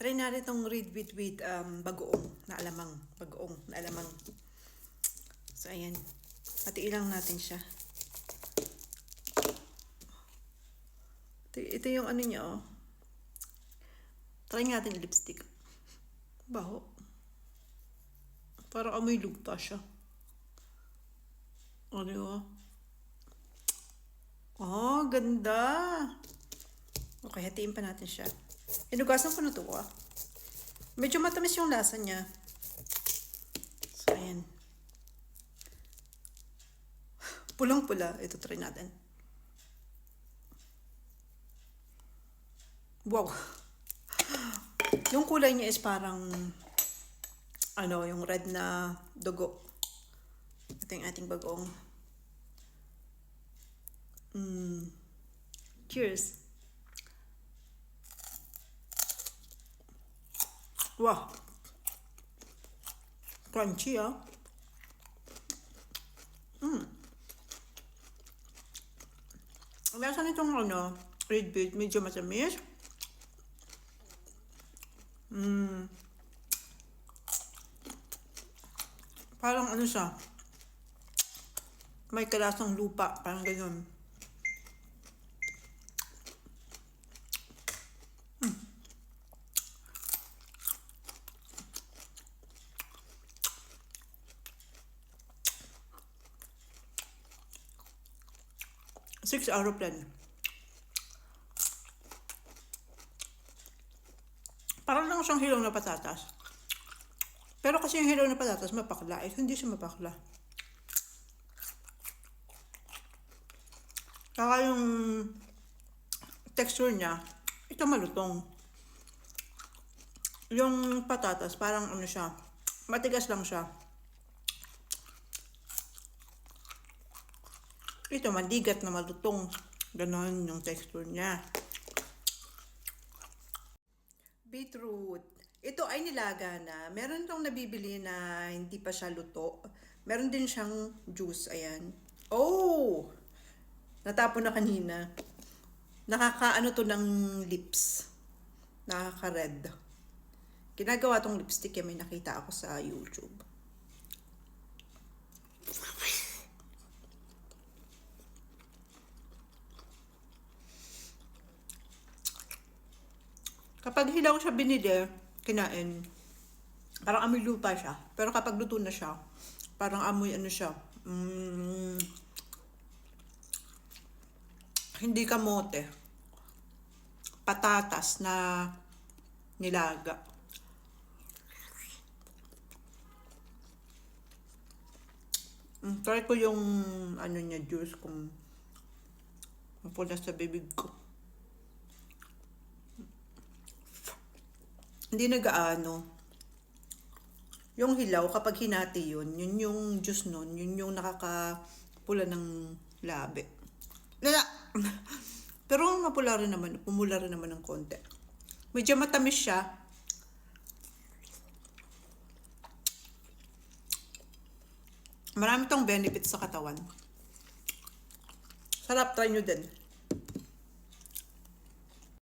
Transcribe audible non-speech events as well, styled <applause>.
Try natin itong read with with um, bagoong na alamang. Bagoong na alamang. So, ayan. Hatiin lang natin siya. Ito, ito yung ano niya, oh. Try natin yung lipstick. Baho. Parang amoy lupa siya. O, di ba? Oh, ganda. Okay, hatiin pa natin siya. Inugasan ko na to, ah. Medyo matamis yung lasa niya. So, ayan. Pulang-pula. Ito, try natin. Wow. Yung kulay niya is parang, ano, yung red na dugo. Ito yung ating bagong. Mm. Cheers. Wow. Crunchy, ah. Mm. Lasa nitong ano, red beet, medyo matamis. Mm. Parang ano siya, may kalasang lupa, parang ganyan. Six aeroplane. Parang lang siyang hilaw na patatas. Pero kasi yung hilaw na patatas, mapakla. Eh, hindi siya mapakla. Saka yung texture niya, ito malutong. Yung patatas, parang ano siya, matigas lang siya. Ito, mandigat na malutong. Ganon yung texture niya. Beetroot. Ito ay nilaga na. Meron itong nabibili na hindi pa siya luto. Meron din siyang juice. Ayan. Oh! Natapon na kanina. Nakakaano to ng lips. Nakaka-red. Ginagawa tong lipstick yan. May nakita ako sa YouTube. Kapag hilaw siya binili, kinain, parang amoy lupa siya. Pero kapag luto na siya, parang amoy ano siya, mm, hindi kamote. Patatas na nilaga. Mm, try ko yung ano niya juice kung mapula sa bibig ko. Hindi nag-aano. Yung hilaw, kapag hinati yun, yun yung juice nun, yun yung nakakapula ng labi. <laughs> Pero mapula rin naman, pumula rin naman ng konti. Medyo matamis siya. Marami tong benefits sa katawan. Sarap, try nyo din.